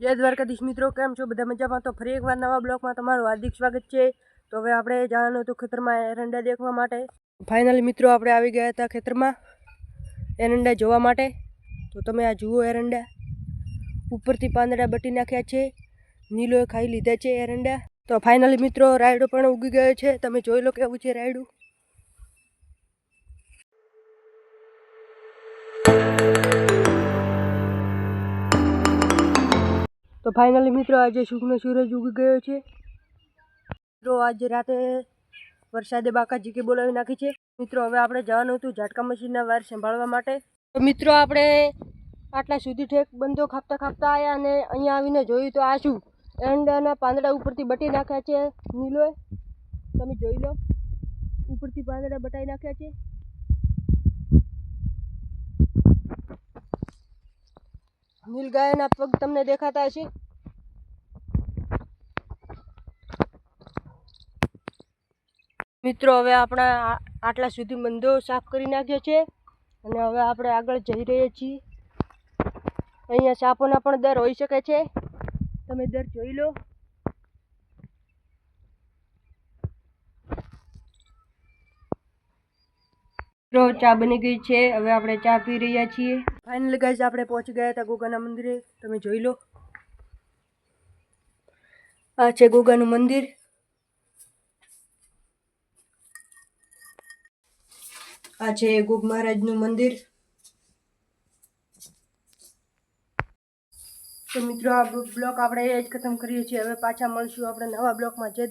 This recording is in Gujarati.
જય દ્વારકાધીશ મિત્રો, કેમ છો? બધા મજામાં? તો ફરી એકવાર નવા બ્લોગમાં તમારું હાર્દિક સ્વાગત છે. તો હવે આપણે જવાનું હતું ખેતરમાં એરંડા દેખવા માટે. ફાઇનલી મિત્રો, આપણે આવી ગયા હતા ખેતરમાં એરંડા જોવા માટે. તો તમે આ જુઓ એરંડા. ઉપરથી પાંદડા બટી નાખ્યા છે. નીલોએ ખાઈ લીધા છે એરંડા. તો ફાઇનલી મિત્રો, રાયડો પણ ઉગી ગયો છે. તમે જોઈ લો કેવું છે રાયડું. તો ફાઇનલી મિત્રો આજે શુકનો સૂરજ ઉગી ગયો છે. મિત્રો, આજે રાતે વરસાદે બાકાજી કે બોલાવી નાખી છે. મિત્રો, હવે આપણે જવાનું હતું ઝાટકા મશીનના વાર સંભાળવા માટે. તો મિત્રો, આપણે આટલા સુધી ઠેક બંધો ખાપતા ખાપતા આવ્યા અને અહીંયા આવીને જોયું તો આ શું? એંડાના પાંદડા ઉપરથી બટી નાખ્યા છે. નીલોએ, તમે જોઈ લો. ઉપરથી પાંદડા બટાઈ નાખ્યા છે. નીલ ગાયના પગ તમને દેખાતા હશે? મિત્રો, હવે આપણા આટલા સુધી મંદો સાફ કરી નાખ્યો છે અને હવે આપણે આગળ જઈ રહ્યા છીએ. અહીંયા સાપોના પણ દર હોઈ શકે છે. તમે દર જોઈ લો. મિત્રો ચા બની ગઈ છે. હવે આપણે ચા પી રહ્યા છીએ. ફાઇનલ ગાઈઝ આપણે પહોંચી ગયા હતા ગોગાના મંદિરે. તમે જોઈ લો. આ છે ગોગાનું મંદિર. આ છે ગોગ મહારાજનું મંદિર. તો મિત્રો, આ બ્લોક આપણે એ જ ખતમ કરીએ છીએ. હવે પાછા મળશું આપણે નવા બ્લોકમાં. જે